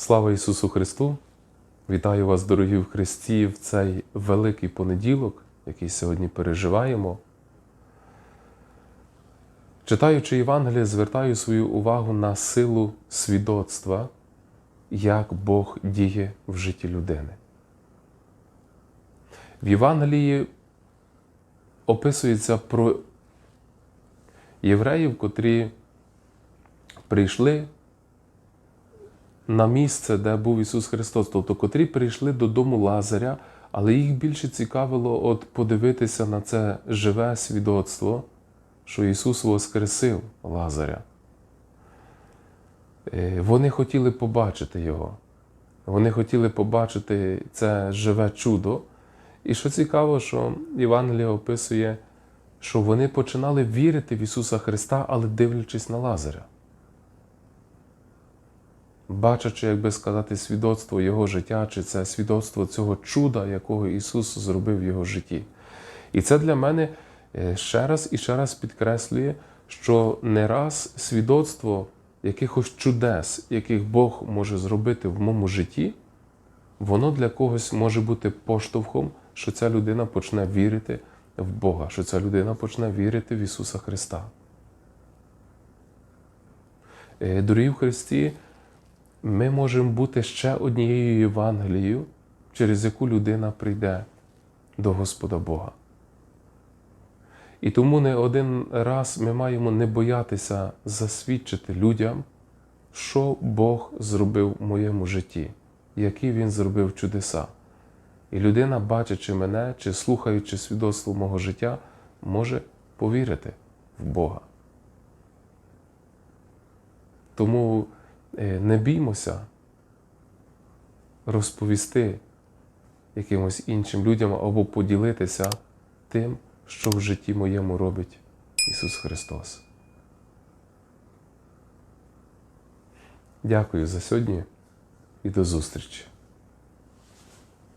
Слава Ісусу Христу! Вітаю вас, дорогі в Христі, в цей великий понеділок, який сьогодні переживаємо. Читаючи Євангеліє, звертаю свою увагу на силу свідоцтва, як Бог діє в житті людини. В Євангелії описується про євреїв, котрі прийшли на місце, де був Ісус Христос, тобто котрі прийшли додому Лазаря, але їх більше цікавило от подивитися на це живе свідоцтво, що Ісус воскресив Лазаря. Е, Вони хотіли побачити Його. Вони хотіли побачити це живе чудо. І що цікаво, що Євангелія описує, що вони починали вірити в Ісуса Христа, але дивлячись на Лазаря бачачи, як би сказати, свідоцтво Його життя, чи це свідоцтво цього чуда, якого Ісус зробив в Його житті. І це для мене е, ще раз і ще раз підкреслює, що не раз свідоцтво якихось чудес, яких Бог може зробити в моєму житті, воно для когось може бути поштовхом, що ця людина почне вірити в Бога, що ця людина почне вірити в Ісуса Христа. Е, Дорогі в Христі, ми можемо бути ще однією Євангелією, через яку людина прийде до Господа Бога. І тому не один раз ми маємо не боятися засвідчити людям, що Бог зробив в моєму житті, які Він зробив чудеса. І людина, бачачи мене чи слухаючи свідоцтво мого життя, може повірити в Бога. Тому не біймося розповісти якимось іншим людям або поділитися тим, що в житті моєму робить Ісус Христос. Дякую за сьогодні і до зустрічі!